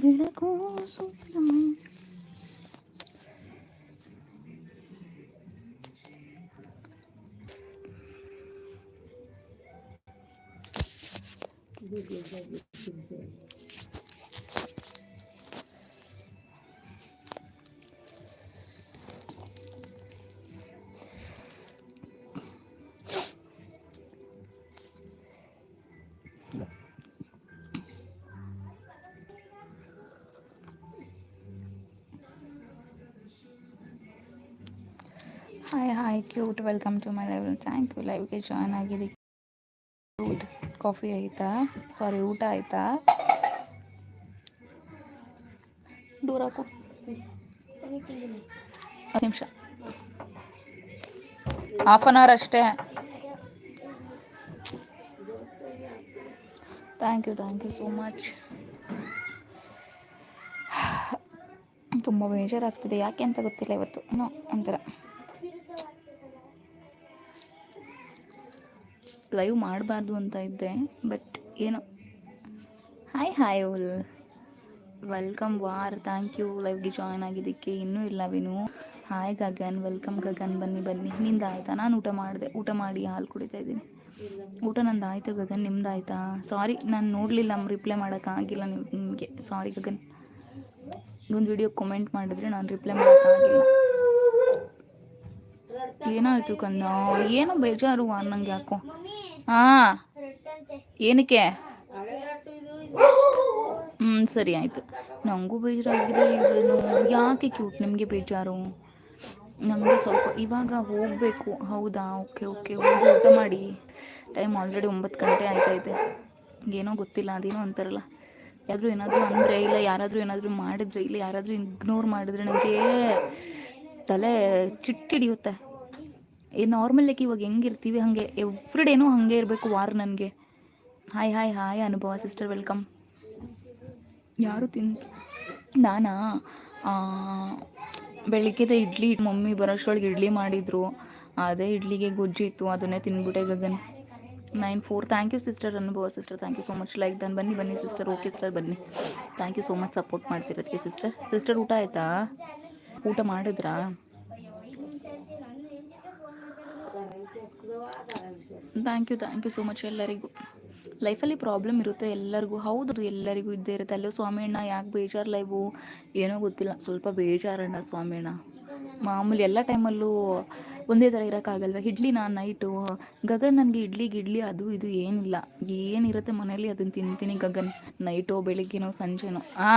Veracruz, Beleza, hi hi cute welcome to my live thank you ಲೈವ್ಗೆ join ಆಗಿದೆ. Coffee ಆಯಿತಾ? Sorry ಊಟ ಆಯಿತಾ? ದೂರ ನಿಮಿಷ. ಹಾಫ್ ಆನ್ ಅವರ್ ಅಷ್ಟೇ. Thank you thank you so much ತುಂಬ ಬೇಜಾರಾಗ್ತಿದೆ. ಯಾಕೆ ಅಂತ ಗೊತ್ತಿಲ್ಲ ಇವತ್ತು. ಏನೋ ಒಂಥರ. ಲೈವ್ ಮಾಡಬಾರ್ದು ಅಂತ ಇದ್ದೆ ಬಟ್ ಏನೋ. ಹಾಯ್ ಹಾಯ್ ಉಲ್ ವೆಲ್ಕಮ್ ವಾರ್ ಥ್ಯಾಂಕ್ ಯು ಲೈವ್ಗೆ ಜಾಯ್ನ್ ಆಗಿದ್ದಕ್ಕೆ ಇನ್ನೂ ಇಲ್ಲ ವಿನು. ಹಾಯ್ ಗಗನ್. ವೆಲ್ಕಮ್ ಗಗನ್. ಬನ್ನಿ ಬನ್ನಿ. ನಿಂದ ಆಯಿತಾ? ನಾನು ಊಟ ಮಾಡಿದೆ. ಊಟ ಮಾಡಿ ಹಾಲು ಕುಡಿತಾ ಇದ್ದೀನಿ. ಊಟ ನಂದು ಆಯಿತು, ಗಗನ್. ನಿಮ್ದು ಆಯಿತಾ? ಸಾರಿ ನಾನು ನೋಡಲಿಲ್ಲ. ರಿಪ್ಲೈ ಮಾಡೋಕ್ಕಾಗಿಲ್ಲ ನಿಮಗೆ. ಸಾರಿ ಗಗನ್. ಒಂದು ವಿಡಿಯೋ ಕಮೆಂಟ್ ಮಾಡಿದ್ರೆ ನಾನು ರಿಪ್ಲೈ ಮಾಡೋಕ್ಕಾಗಿಲ್ಲ ಏನಾಯಿತು ಕಂದ ಏನೋ ಬೇಜಾರು ನಂಗೆ ಯಾಕೋ. ಹಾಂ. ಏನಕ್ಕೆ? ಹ್ಞೂ ಸರಿ ಆಯಿತು. ನನಗೂ ಬೇಜಾರಾಗಿದೆ ಯಾಕೆ ಕ್ಯೂಟ್ ನಿಮಗೆ ಬೇಜಾರು? ನನಗೆ ಸ್ವಲ್ಪ ಇವಾಗ ಹೋಗಬೇಕು. ಹೌದಾ? Okay okay. ಹೋಗಿ ಊಟ ಮಾಡಿ. ಟೈಮ್ ಆಲ್ರೆಡಿ ಒಂಬತ್ತು ಗಂಟೆ ಆಯ್ತೈತೆ ಏನೋ ಗೊತ್ತಿಲ್ಲ, ಅದೇನೋ ಅಂತಾರಲ್ಲ. ಯಾರಾದರೂ ಏನಾದರೂ ಅಂದರೆ ಇಲ್ಲ, ಯಾರಾದರೂ ಏನಾದರೂ ಮಾಡಿದ್ರೆ, ಇಲ್ಲ, ಯಾರಾದರೂ ಇಗ್ನೋರ್ ಮಾಡಿದ್ರೆ ನನಗೆ ತಲೆ ಚಿಟ್ಟಿಡಿಯುತ್ತೆ. ಈ ನಾರ್ಮಲಾಗಿ ಇವಾಗ ಹೆಂಗಿರ್ತೀವಿ, ಹಾಗೆ ಎವ್ರಿ ಡೇನೂ ಹಾಗೆ ಇರಬೇಕು ವಾರ ನನಗೆ. Hi hi hi Anubhava sister welcome ಯಾರು ತಿನ್, ನಾನಾ ಬೆಳಿಗ್ಗೆದ ಇಡ್ಲಿ, ಮಮ್ಮಿ ಬರೋಷ್ಟೊಳಗೆ ಇಡ್ಲಿ ಮಾಡಿದರು. ಅದೇ ಇಡ್ಲಿಗೆ ಗೊಜ್ಜಿತ್ತು ಅದನ್ನೇ ತಿನ್ಬಿಟ್ಟೆ Gagan. Nine four thank you sister Anubhava sister thank you so much like done ಬನ್ನಿ ಬನ್ನಿ ಸಿಸ್ಟರ್ ಓಕೆ ಸಿಸ್ಟರ್ ಬನ್ನಿ. Thank you so much support ಮಾಡ್ತಿರೋದಕ್ಕೆ sister sister ಊಟ ಆಯಿತಾ? ಊಟ ಮಾಡಿದ್ರಾ? Thank you thank you so much ಎಲ್ಲರಿಗೂ. ಲೈಫಲ್ಲಿ ಪ್ರಾಬ್ಲಮ್ ಇರುತ್ತೆ ಎಲ್ಲರಿಗೂ. ಹೌದು, ಎಲ್ಲರಿಗೂ ಇದ್ದೇ ಇರುತ್ತೆ. ಅಲ್ಲೋ ಸ್ವಾಮಿಯಣ್ಣ, ಯಾಕೆ ಬೇಜಾರು ಲೈವು ಏನೋ ಗೊತ್ತಿಲ್ಲ. ಸ್ವಲ್ಪ ಬೇಜಾರಣ್ಣ ಸ್ವಾಮಿಯಣ್ಣ. ಮಾಮೂಲಿ ಎಲ್ಲ ಟೈಮಲ್ಲೂ ಒಂದೇ ಥರ ಇರೋಕ್ಕಾಗಲ್ವ? ಇಡ್ಲಿ ನಾನು ನೈಟು ಗಗನ್ ನನಗೆ ಇಡ್ಲಿ, ಗಿಡ್ಲಿ ಅದು, ಇದು ಏನಿಲ್ಲ. ಏನಿರುತ್ತೆ ಮನೇಲಿ ಅದನ್ನು ತಿಂತೀನಿ ಗಗನ್. ನೈಟೋ ಬೆಳಿಗ್ಗೆನೋ, ಸಂಜೆನೋ. ಆ!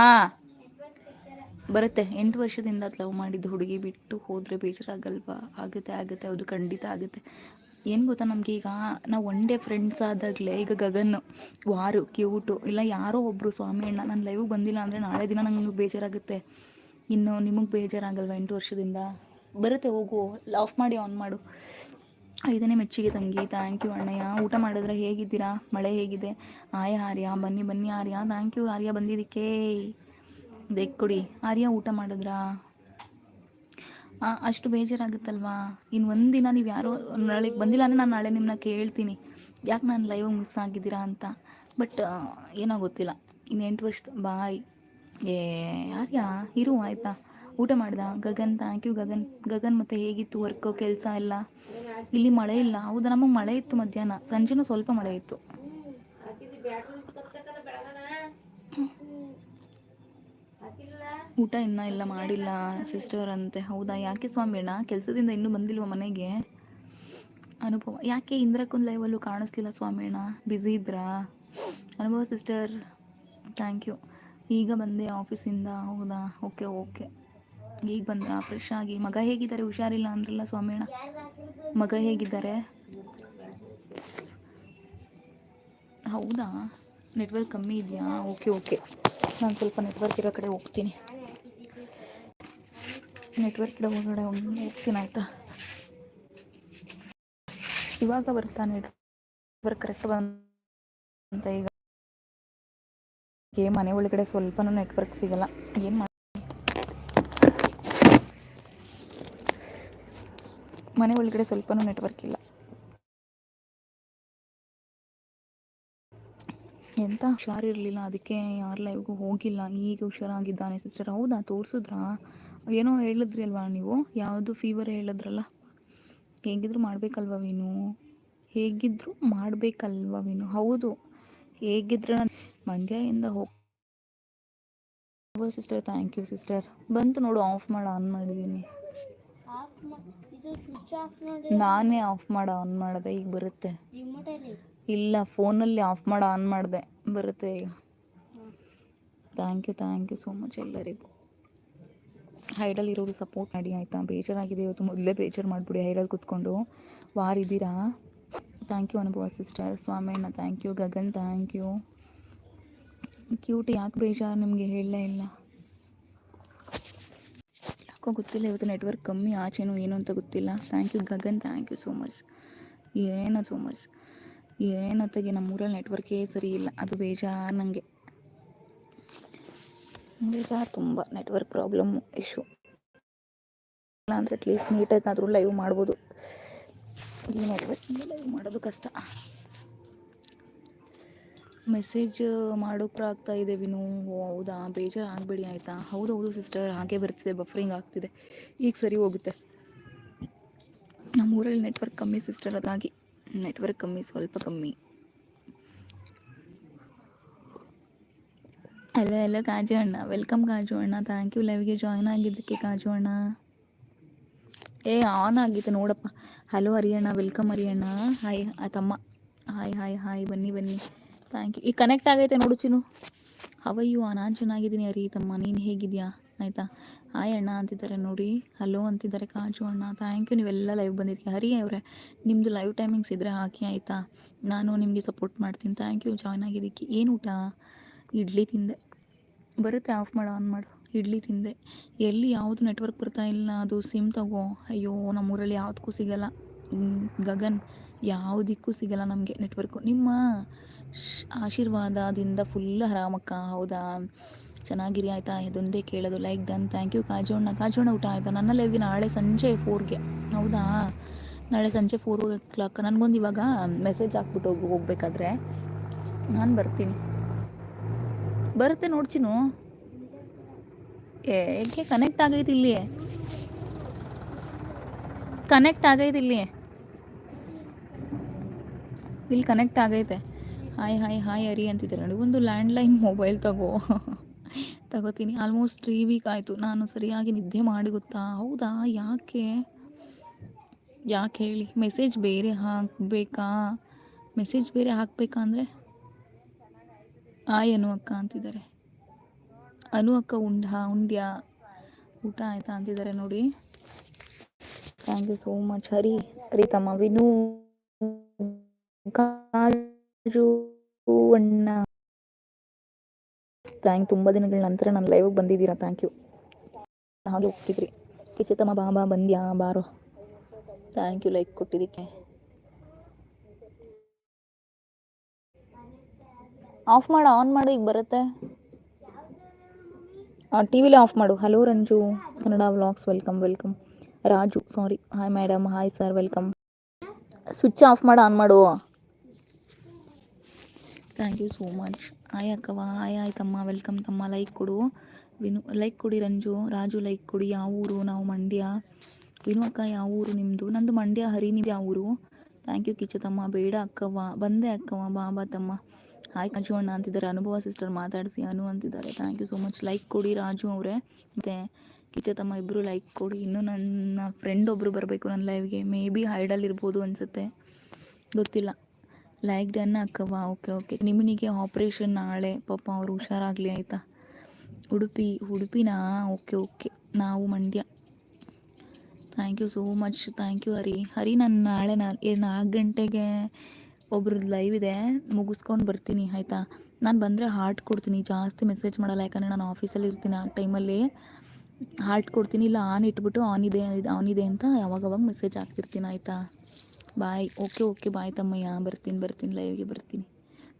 ಬರುತ್ತೆ. ಎಂಟು ವರ್ಷದಿಂದ ಲವ್ ಮಾಡಿದ್ದು ಹುಡುಗಿ ಬಿಟ್ಟು ಹೋದರೆ ಬೇಜಾರಾಗಲ್ವಾ? ಆಗುತ್ತೆ ಆಗುತ್ತೆ. ಅದು ಖಂಡಿತ ಆಗುತ್ತೆ. ಏನು ಗೊತ್ತಾ ನಮಗೆ ಈಗ? ನಾವು ಒನ್ ಡೇ ಫ್ರೆಂಡ್ಸ್ ಆದಾಗಲೇ ಈಗ ಗಗನ್, ವಾರು ಕ್ಯೂಟು ಇಲ್ಲ ಯಾರೋ ಒಬ್ಬರು ಸ್ವಾಮಿ, ಅಣ್ಣ ನಾನು ಲೈವ್ಗೆ ಬಂದಿಲ್ಲ ಅಂದರೆ ನಾಳೆ ದಿನ ನಂಗೆ ಬೇಜಾರಾಗುತ್ತೆ. ಇನ್ನು ನಿಮಗೆ ಬೇಜಾರಾಗಲ್ವ ಎಂಟು ವರ್ಷದಿಂದ? ಬರುತ್ತೆ, ಹೋಗು ಆಫ್ ಮಾಡಿ ಆನ್ ಮಾಡು. ಐದನೇ ಮೆಚ್ಚಿಗೆ ತಂಗಿ ಥ್ಯಾಂಕ್ ಯು ಅಣ್ಣಯ್ಯ. ಊಟ ಮಾಡಿದ್ರೆ ಹೇಗಿದ್ದೀರಾ? ಮಳೆ ಹೇಗಿದೆ? ಆಯ ಆರ್ಯ, ಬನ್ನಿ ಬನ್ನಿ ಆರ್ಯ. ಥ್ಯಾಂಕ್ ಯು ಆರ್ಯ ಬಂದಿದ್ದಕ್ಕೆ. ದೇಕ್ ಕೊಡಿ. ಆರ್ಯ ಊಟ ಮಾಡಿದ್ರಾ? ಅಷ್ಟು ಬೇಜಾರಾಗುತ್ತಲ್ವಾ? ಇನ್ನು ಒಂದಿನ ದಿನ ನೀವು ಯಾರೋ ನಾಳೆಗೆ ಬಂದಿಲ್ಲ ಅಂದರೆ ನಾನು ನಾಳೆ ನಿಮ್ಮನ್ನ ಕೇಳ್ತೀನಿ. ಯಾಕೆ ನಾನು ಲೈವ್ ಮಿಸ್ ಆಗಿದ್ದೀರಾ ಅಂತ? ಬಟ್ ಏನೋ ಗೊತ್ತಿಲ್ಲ. ಇನ್ನು ಎಂಟು ವರ್ಷದ ಬಾಯ್. ಏ ಯಾರ್ಯಾ ಇರು, ಆಯಿತಾ? ಊಟ ಮಾಡ್ದ? Gagan thank you Gagan. Gagan ಮತ್ತೆ ಹೇಗಿತ್ತು ವರ್ಕು ಕೆಲಸ ಎಲ್ಲ? ಇಲ್ಲಿ ಮಳೆ ಇಲ್ಲ. ಹೌದಾ? ನಮಗೆ ಮಳೆ ಇತ್ತು ಮಧ್ಯಾಹ್ನ. ಸಂಜೆನೂ ಸ್ವಲ್ಪ ಮಳೆ ಇತ್ತು. ಊಟ ಇನ್ನೂ ಇಲ್ಲ ಮಾಡಿಲ್ಲ ಸಿಸ್ಟರ್ ಅಂತೆ. ಹೌದಾ? ಯಾಕೆ ಸ್ವಾಮಿಣ್ಣ ಕೆಲಸದಿಂದ ಇನ್ನೂ ಬಂದಿಲ್ವ ಮನೆಗೆ? ಅನುಭವ ಯಾಕೆ ಇಂದ್ರಕ್ಕೊಂದು ಲೈವಲ್ಲೂ ಕಾಣಿಸ್ಲಿಲ್ಲ ಸ್ವಾಮಿಣ್ಣ ಬ್ಯುಸಿ ಇದ್ರಾ? ಅನುಭವ ಸಿಸ್ಟರ್ ಥ್ಯಾಂಕ್ ಯು ಈಗ ಬಂದೆ ಆಫೀಸಿಂದ ಹೌದಾ? ಓಕೆ ಓಕೆ ಈಗ ಬಂದ್ರ? ಫ್ರೆಶ್ ಆಗಿ. ಮಗ ಹೇಗಿದ್ದಾರೆ? ಹುಷಾರಿಲ್ಲ ಅಂದ್ರಲ್ಲ ಸ್ವಾಮಿಣ ಮಗ ಹೇಗಿದ್ದಾರೆ? ಹೌದಾ? ನೆಟ್ವರ್ಕ್ ಕಮ್ಮಿ ಇದೆಯಾ? ಓಕೆ ಓಕೆ ನಾನು ಸ್ವಲ್ಪ ನೆಟ್ವರ್ಕ್ ಇರೋ ಕಡೆ ಹೋಗ್ತೀನಿ. ನೆಟ್ವರ್ಕ್ ಒಳಗಡೆ ಹೋಗ್ತೀನಿ ಆಯ್ತಾ? ಇವಾಗ ಬರ್ತಾ ನೆಟ್ವರ್ಕ್ ಕರೆಕ್ಟ್ ಬಂತ ಈಗ. ಮನೆ ಒಳಗಡೆ ಸ್ವಲ್ಪನೂ ನೆಟ್ವರ್ಕ್ ಸಿಗಲ್ಲ. ಏನು ಮಾಡಿ ಮನೆ ಒಳಗಡೆ ಸ್ವಲ್ಪನೂ ನೆಟ್ವರ್ಕ್ ಇಲ್ಲ. ಎಂತ ಹುಷಾರಿರಲಿಲ್ಲ, ಅದಕ್ಕೆ ಯಾರ ಲೈವ್ಗೂ ಹೋಗಿಲ್ಲ. ಈಗ ಹುಷಾರಾಗಿದ್ದಾನೆ ಸಿಸ್ಟರ್ ಹೌದಾ? ತೋರಿಸಿದ್ರಾ? ಏನೋ ಹೇಳಿದ್ರಿ ಅಲ್ವಾ ನೀವು? ಯಾವುದು ಫೀವರ್ ಹೇಳಿದ್ರಲ್ಲ? ಹೇಗಿದ್ರು ಮಾಡಬೇಕಲ್ವ ವೀನು? ಹೇಗಿದ್ರು ಮಾಡಬೇಕಲ್ವ ವೀನು? ಹೌದು. ಹೇಗಿದ್ರೆ ಮಂಡ್ಯದಿಂದ ಹೋಗಿ ಸಿಸ್ಟರ್ ಥ್ಯಾಂಕ್ ಯು ಸಿಸ್ಟರ್ ಬಂತು ನೋಡು ಆಫ್ ಮಾಡಿ ಆನ್ ಮಾಡಿದ್ದೀನಿ ನಾನೇ ಆಫ್ ಮಾಡಿ ಆನ್ ಮಾಡಿದೆ, ಈಗ ಬರುತ್ತೆ. ಇಲ್ಲ ಫೋನಲ್ಲಿ ಆಫ್ ಮಾಡಿ ಆನ್ ಮಾಡಿದೆ, ಬರುತ್ತೆ ಈಗ. Thank you thank you so much ಎಲ್ಲರಿಗೂ. ಹೈಡಲ್ಲಿ ಇರೋರು ಸಪೋರ್ಟ್ ಮಾಡಿ, ಆಯಿತಾ? ಬೇಜಾರಾಗಿದೆ, ಇವತ್ತು ಮೊದಲೇ ಬೇಜಾರು ಮಾಡಿಬಿಡಿ ಹೈಡಲ್ಲಿ ವಾರ ವಾರಿದ್ದೀರಾ thank you Anubhava sister Swamanna thank you Gagan thank you cute ಯಾಕೆ ಬೇಜಾರು ನಿಮಗೆ? ಹೇಳಲೇ ಇಲ್ಲ. ಯಾಕೋ ಗೊತ್ತಿಲ್ಲ, ಇವತ್ತು ನೆಟ್ವರ್ಕ್ ಕಮ್ಮಿ, ಆಚೆನೂ ಏನು ಅಂತ ಗೊತ್ತಿಲ್ಲ. Thank you Gagan thank you so much ಏನೋ ಸೋ ಮಚ್ ಏನತ್ತಾಗೆ ನಮ್ಮೂರಲ್ಲಿ ನೆಟ್ವರ್ಕೇ ಸರಿ ಇಲ್ಲ. ಅದು ಬೇಜಾರು ನನಗೆ ಬೇಜಾರು ತುಂಬ ನೆಟ್ವರ್ಕ್ ಪ್ರಾಬ್ಲಮ್ ಇಶ್ಯೂ ಇಲ್ಲ ಅಂದರೆ ಅಟ್ಲೀಸ್ಟ್ ನೀಟಾಗಾದರೂ ಲೈವ್ ಮಾಡ್ಬೋದು. ಇಲ್ಲಿ ನೆಟ್ವರ್ಕಿಂದ ಲೈವ್ ಮಾಡೋದು ಕಷ್ಟ. ಮೆಸೇಜ್ ಮಾಡೋಕ್ಕೆ ಆಗ್ತಾ ಇದೆ ವಿನು. ಹೌದಾ? ಬೇಜಾರು ಆಗಬೇಡಿ ಆಯಿತಾ? ಹೌದು ಹೌದು ಸಿಸ್ಟರ್ ಹಾಗೆ ಬರ್ತಿದೆ ಬಫರಿಂಗ್ ಆಗ್ತಿದೆ. ಈಗ ಸರಿ ಹೋಗುತ್ತೆ. ನಮ್ಮ ಊರಲ್ಲಿ ನೆಟ್ವರ್ಕ್ ಕಮ್ಮಿ ಸಿಸ್ಟರ್ ಅದಾಗಿ ನೆಟ್ವರ್ಕ್ ಕಮ್ಮಿ, ಸ್ವಲ್ಪ ಕಮ್ಮಿ. ಅಲ್ಲ ಹಲೋ ಕಾಜು ಅಣ್ಣ. ವೆಲ್ಕಮ್ ಕಾಜು ಅಣ್ಣ. ಥ್ಯಾಂಕ್ ಯು ಲೈವ್ಗೆ ಜಾಯ್ನ್ ಆಗಿದ್ದಕ್ಕೆ ಕಾಜು ಅಣ್ಣ. ಏ ಆನ್ ಆಗಿತ್ತು, ನೋಡಪ್ಪ. ಹಲೋ ಹರಿಯಣ್ಣ. ವೆಲ್ಕಮ್ ಹರಿಯಣ್ಣ. ಹಾಯ್ ತಮ್ಮ. ಹಾಯ್ ಹಾಯ್ ಹಾಯ್ ಬನ್ನಿ ಬನ್ನಿ. ಥ್ಯಾಂಕ್ ಯು ಈಗ ಕನೆಕ್ಟ್ ಆಗೈತೆ ನೋಡು ಚಿನ್ನು. ಹವಯ್ಯು ನಾನು ಚೆನ್ನಾಗಿದ್ದೀನಿ ಹರಿ, ತಮ್ಮ. ನೀನು ಹೇಗಿದೆಯಾ? ಆಯಿತಾ? ಹಾಯ್ ಅಣ್ಣ ಅಂತಿದ್ದಾರೆ ನೋಡಿ. ಹಲೋ ಅಂತಿದ್ದಾರೆ ಕಾಜು ಅಣ್ಣ. ಥ್ಯಾಂಕ್ ಯು ನೀವೆಲ್ಲ ಲೈವ್ ಬಂದಿದ್ದೀವಿ ಹರಿ ಅವರೇ ನಿಮ್ಮದು ಲೈವ್ ಟೈಮಿಂಗ್ಸ್ ಇದ್ದರೆ ಹಾಕಿ, ಆಯಿತಾ? ನಾನು ನಿಮಗೆ ಸಪೋರ್ಟ್ ಮಾಡ್ತೀನಿ. ಥ್ಯಾಂಕ್ ಯು ಜಾಯ್ನ್ ಆಗಿದ್ದಕ್ಕೆ. ಏನು ಊಟ? ಇಡ್ಲಿ ತಿಂದೆ. ಬರುತ್ತೆ ಆಫ್ ಮಾಡು ಆನ್ ಮಾಡು. ಇಡ್ಲಿ ತಿಂದೆ. ಎಲ್ಲಿ ಯಾವುದು ನೆಟ್ವರ್ಕ್ ಬರ್ತಾ ಇಲ್ಲ, ಅದು ಸಿಮ್ ತಗೋ. ಅಯ್ಯೋ, ನಮ್ಮೂರಲ್ಲಿ ಯಾವುದಕ್ಕೂ ಸಿಗಲ್ಲ. ಗಗನ್, ಯಾವುದಕ್ಕೂ ಸಿಗಲ್ಲ ನಮಗೆ ನೆಟ್ವರ್ಕು ನಿಮ್ಮ ಆಶೀರ್ವಾದದಿಂದ ಫುಲ್ ಆರಾಮಕ್ಕ, ಹೌದಾ? ಚೆನ್ನಾಗಿರಿ ಆಯಿತಾ? ಇದೊಂದೇ ಕೇಳೋದು ಲೈಕ್ ಡನ್ ಥ್ಯಾಂಕ್ ಯು ಕಾಜೋಣ ಕಾಜೋಣ ಊಟ ಆಯಿತಾ? ನನ್ನ ಲೈವ್ಗೆ ನಾಳೆ ಸಂಜೆ ಫೋರ್ಗೆ ಹೌದಾ? ನಾಳೆ ಸಂಜೆ ಫೋರ್ ಓ ಕ್ಲಾಕ್ ನನಗೊಂದು ಇವಾಗ ಮೆಸೇಜ್ ಹಾಕ್ಬಿಟ್ಟು ಹೋಗಿ, ಹೋಗ್ಬೇಕಾದ್ರೆ ನಾನು ಬರ್ತೀನಿ. ಬರುತ್ತೆ ನೋಡ್ತೀನು ಏಕೆ ಕನೆಕ್ಟ್ ಆಗೈತಿ ಇಲ್ಲಿ? ಕನೆಕ್ಟ್ ಆಗೈತೆ ಇಲ್ಲಿ. ಇಲ್ಲಿ ಕನೆಕ್ಟ್ ಆಗೈತೆ. ಹಾಯ್ ಹಾಯ್ ಹಾಯ್ ಅರಿ ಅಂತಿದ್ದಾರೆ ನೋಡಿ. ಒಂದು ಲ್ಯಾಂಡ್ಲೈನ್ ಮೊಬೈಲ್ ತಗೋ. ತಗೋತೀನಿ. ಆಲ್ಮೋಸ್ಟ್ ತ್ರೀ ವೀಕ್ ಆಯಿತು. ನಾನು ಸರಿಯಾಗಿ ನಿದ್ದೆ ಮಾಡಿ ಗೊತ್ತಾ? ಹೌದಾ? ಯಾಕೆ? ಯಾಕೆ ಹೇಳಿ? ಮೆಸೇಜ್ ಬೇರೆ ಹಾಕಬೇಕಾ? ಮೆಸೇಜ್ ಬೇರೆ ಹಾಕಬೇಕಾ ಅಂದರೆ? ಆಯ್ ಅನು ಅಕ್ಕ ಅಂತಿದ್ದಾರೆ. ಅನು ಅಕ್ಕ ಉಂಡ ಉಂಡ್ಯಾ? ಊಟ ಆಯ್ತಾ ಅಂತಿದ್ದಾರೆ ನೋಡಿ. Thank you so much Hari Hari ತಮ್ಮ ವಿನು ಅಣ್ಣ. ಥ್ಯಾಂಕ್ ತುಂಬ ದಿನಗಳ ನಂತರ ನಾನು ಲೈವ್ಗೆ ಬಂದಿದ್ದೀರಾ? ಥ್ಯಾಂಕ್ ಯು ಹಾಗೆ ಹೋಗ್ತಿದ್ರಿ. ಬಾ ಬಾಬಾ ಬಂದ್ಯಾ? ಬಾರೋ. ಥ್ಯಾಂಕ್ ಯು ಲೈಕ್ ಕೊಟ್ಟಿದ್ದಕ್ಕೆ. ಆಫ್ ಮಾಡು ಆನ್ ಮಾಡು, ಈಗ ಬರುತ್ತೆ. ಟಿ ವಿಲಿ ಆಫ್ ಮಾಡು. Hello Ranju, Kannada vlogs welcome welcome Raju sorry hi madam hi sir welcome switch off ಮಾಡು ಆನ್ ಮಾಡು. Thank you so much hi ಅಕ್ಕವ hi hi ತಮ್ಮ. ವೆಲ್ಕಮ್ ತಮ್ಮ. ಲೈಕ್ ಕೊಡು. ವಿನು ಲೈಕ್ ಕೊಡಿ ರಂಜು. ರಾಜು ಲೈಕ್ ಕೊಡಿ. ಯಾವ ಊರು? ನಾವು ಮಂಡ್ಯ. ವಿನು ಅಕ್ಕ, ಯಾವ ಊರು ನಿಮ್ಮದು ನಂದು ಮಂಡ್ಯ ಹರಿ ನಿಮ್ದು ಯಾವ ಊರು? ಥ್ಯಾಂಕ್ ಯು ಕಿಚ್ಚು ತಮ್ಮ. ಬೇಡ ಅಕ್ಕವ್ವ. ಬಂದೆ ಅಕ್ಕವ್ವ ಬಾಬಾ ತಮ್ಮ. ಹಾಯ್ ಕಾಜು ಅಣ್ಣ ಅಂತಿದ್ದಾರೆ. ಅನುಭವ ಸಿಸ್ಟರ್ ಮಾತಾಡಿಸಿ ಅನು ಅಂತಿದ್ದಾರೆ. Thank you so much like ಕೊಡಿ ರಾಜು ಅವರೇ. ಮತ್ತು ಕಿಚ್ಚ ತಮ್ಮ ಇಬ್ಬರು ಲೈಕ್ ಕೊಡಿ. ಇನ್ನೂ ನನ್ನ ಫ್ರೆಂಡ್ ಒಬ್ಬರು ಬರಬೇಕು ನನ್ನ ಲೈವ್ಗೆ ಮೇ ಬಿ ಹೈಡಲ್ಲಿ ಇರ್ಬೋದು ಅನಿಸುತ್ತೆ. ಗೊತ್ತಿಲ್ಲ. ಲೈಕ್ ಡನ್ ಅಕ್ಕವ್ವ. ಓಕೆ ಓಕೆ ನಿಮ್ಮನಿಗೆ ಆಪ್ರೇಷನ್ ನಾಳೆ. ಪಾಪ ಅವರು ಹುಷಾರಾಗಲಿ ಆಯಿತಾ? ಉಡುಪಿ, ಉಡುಪಿನಾ? ಓಕೆ ಓಕೆ ನಾವು Mandya. Thank you so much thank you Hari. Hari, ನಾನು ನಾಳೆ ನಾಲ್ಕು ಗಂಟೆಗೆ ಒಬ್ರದ್ದು ಲೈವ್ ಇದೆ, ಮುಗಿಸ್ಕೊಂಡು ಬರ್ತೀನಿ, ಆಯಿತಾ? ನಾನು ಬಂದರೆ ಹಾರ್ಟ್ ಕೊಡ್ತೀನಿ, ಜಾಸ್ತಿ ಮೆಸೇಜ್ ಮಾಡಲ್ಲ, ಯಾಕಂದರೆ ನಾನು ಆಫೀಸಲ್ಲಿ ಇರ್ತೀನಿ ಆ ಟೈಮಲ್ಲಿ ಹಾರ್ಟ್ ಕೊಡ್ತೀನಿ, ಇಲ್ಲ ಆನ್ ಇಟ್ಬಿಟ್ಟು ಆನ್ ಇದೆ ಆನ್ ಇದೆ ಅಂತ ಯಾವಾಗವಾಗ ಮೆಸೇಜ್ ಹಾಕ್ತಿರ್ತೀನಿ, ಆಯಿತಾ? ಬಾಯ್ ಓಕೆ ಓಕೆ ಬಾಯ್ ತಮ್ಮಯ್ಯ. ಬರ್ತೀನಿ ಬರ್ತೀನಿ ಲೈವ್ಗೆ ಬರ್ತೀನಿ.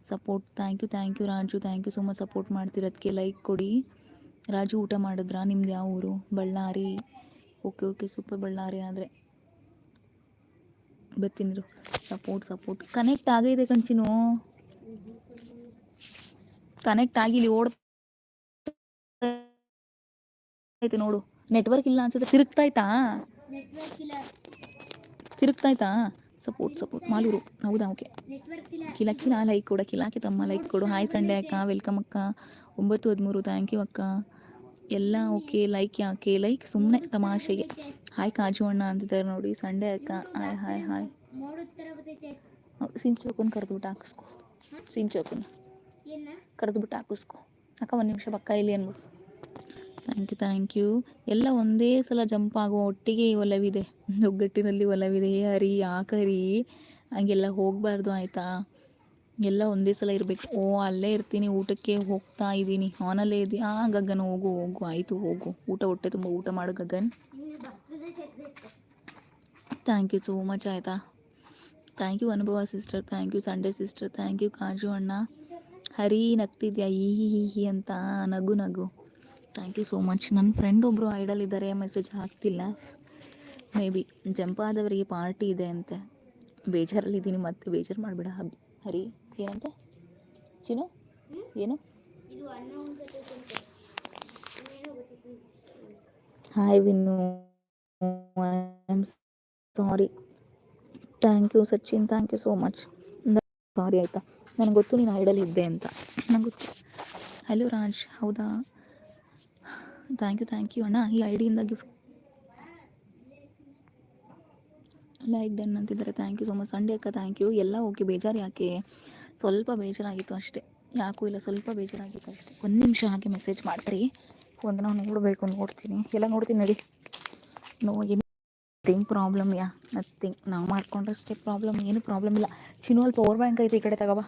Support thank you thank you Raju. Thank you so much support ಮಾಡ್ತಿರೋದಕ್ಕೆ like ಕೊಡಿ. ರಾಜು ಊಟ ಮಾಡಿದ್ರಾ? ನಿಮ್ದು ಯಾವ ಊರು? Ballari. Okay okay super Ballari ಆದರೆ. ಬರ್ತೀನಿ ಸಪೋರ್ಟ್ ಸಪೋರ್ಟ್ ಕನೆಕ್ಟ್ ಆಗೈತೆ ಕಂಚಿನು. ಕನೆಕ್ಟ್ ಆಗಿಲಿ ಓಡ್ ಐತೆ ನೋಡು. ನೆಟ್ವರ್ಕ್ ಇಲ್ಲ ಅನ್ಸುತ್ತೆ. ತಿರುಗ್ತಾಯ್ತಾ ತಿರುಗ್ತಾಯ್ತಾ ಸಪೋರ್ಟ್ ಸಪೋರ್ಟ್ ಮಾಲೂರು. ಹೌದಾ? ಓಕೆ ಕಿಲ ಕಿಲ ಲೈಕ್ ಕೊಡು ಕಿಲಾಕಿ ತಮ್ಮ ಲೈಕ್ ಕೊಡು. ಹಾಯ್ ಸಂಡೆ ಅಕ್ಕ. ವೆಲ್ಕಮ್ ಅಕ್ಕ. ಒಂಬತ್ತು ಹದಿಮೂರು. ಥ್ಯಾಂಕ್ ಯು ಅಕ್ಕ. ಎಲ್ಲ ಓಕೆ ಲೈಕ್ ಯಾಕೆ? ಲೈಕ್ ಸುಮ್ಮನೆ ತಮಾಷೆಗೆ. ಹಾಯ್ ಕಾಜು ಅಣ್ಣ ಅಂತಿದ್ದಾರೆ ನೋಡಿ. ಸಂಡೆ ಅಕ್ಕ. ಹಾಯ್ ಹಾಯ್ ಹಾಯ್ ಸಿಂಚೋಕನ್ ಕರೆದ್ಬಿಟ್ಟು ಹಾಕಿಸ್ಕೊ. ಸಿಂಚೋಕನ್ ಕರೆದ್ಬಿಟ್ಟು ಹಾಕಿಸ್ಕೊ. ಅಕ್ಕ ಒಂದು ನಿಮಿಷ ಪಕ್ಕ ಇಲ್ಲಿ ಅಂದ್ಬಿಟ್ಟು ಥ್ಯಾಂಕ್ ಯು ಥ್ಯಾಂಕ್ ಯು ಎಲ್ಲ ಒಂದೇ ಸಲ ಜಂಪ್ ಆಗುವ ಒಟ್ಟಿಗೆ ಒಲವಿದೆ. ಒಗ್ಗಟ್ಟಿನಲ್ಲಿ ಒಲವಿದೆ. ಏ ಹರಿ ಯಾಕರಿ ಹಂಗೆಲ್ಲ ಹೋಗಬಾರ್ದು ಆಯಿತಾ? ಎಲ್ಲ ಒಂದೇ ಸಲ ಇರಬೇಕು. ಓ ಅಲ್ಲೇ ಇರ್ತೀನಿ ಊಟಕ್ಕೆ ಹೋಗ್ತಾ ಇದ್ದೀನಿ. ಆನಲ್ಲೇ ಇದ್ದೀನಿ ಆ ಗಗನ್ ಹೋಗು ಹೋಗು. ಆಯಿತು ಹೋಗು. ಊಟ ಹೊಟ್ಟೆ ತುಂಬ ಊಟ ಮಾಡು Gagan. Thank you so much ಆಯಿತಾ? Thank you Anubhava sister, thank you Sunday sister, thank you Kaju ಅಣ್ಣ. ಹರಿ ನಗ್ತಿದ್ಯಾ ಈ ಹಿ ಹಿ ಅಂತ ನಗು ನಗು. Thank you so much. ನನ್ನ ಫ್ರೆಂಡ್ ಒಬ್ಬರು ಐಡಲ್ ಇದ್ದಾರೆ ಮೆಸೇಜ್ ಹಾಕ್ತಿಲ್ಲ. ಮೇ ಬಿ ಜಂಪಾದವರಿಗೆ ಪಾರ್ಟಿ ಇದೆ ಅಂತೆ. ಬೇಜಾರಲ್ಲಿದ್ದೀನಿ ಮತ್ತೆ, ಬೇಜಾರು ಮಾಡಿಬಿಡ. ಹರಿ, ಏನಂತೆ? ಚಿನ್ನು, ಏನು? Hi Vinnu. I am sorry thank you Sachin thank you so much sorry ಆಯಿತಾ? ನನಗೆ ಗೊತ್ತು ನೀನು ಐಡಲ್ ಇದ್ದೆ ಅಂತ. ನಂಗೆ ಗೊತ್ತು. ಹಲೋ ರಾಜ್ ಹೌದಾ? ಥ್ಯಾಂಕ್ ಯು ಥ್ಯಾಂಕ್ ಯು ಅಣ್ಣ, ಈ ಐಡಿಯಿಂದ ಡಿಯಿಂದ ಗಿಫ್ಟ್ ಲೈಕ್ ಡನ್ ಅಂತಿದ್ದಾರೆ. Thank you so much Sunday ಅಕ್ಕ ಥ್ಯಾಂಕ್ ಯು ಎಲ್ಲ ಓಕೆ ಬೇಜಾರು ಯಾಕೆ? ಸ್ವಲ್ಪ ಬೇಜಾರಾಗಿತ್ತು ಅಷ್ಟೇ. ಯಾಕೂ ಇಲ್ಲ, ಸ್ವಲ್ಪ ಬೇಜಾರಾಗಿತ್ತು ಅಷ್ಟೇ. ಒಂದು ನಿಮಿಷ ಹಾಗೆ ಮೆಸೇಜ್ ಮಾಡಿರಿ. ಒಂದು ನಾವು ನೋಡಬೇಕು, ನೋಡ್ತೀನಿ. ಎಲ್ಲ ನೋಡ್ತೀನಿ ನಡಿ. No nothing problem yeah nothing ನಾವು ಮಾಡ್ಕೊಂಡ್ರಷ್ಟೇ ಪ್ರಾಬ್ಲಮ್ ಏನು ಪ್ರಾಬ್ಲಮ್ ಇಲ್ಲ. ಚಿನ್ನು ಪವರ್ ಬ್ಯಾಂಕ್ ಐತೆ ಈ ಕಡೆ ತಗೋಬಾ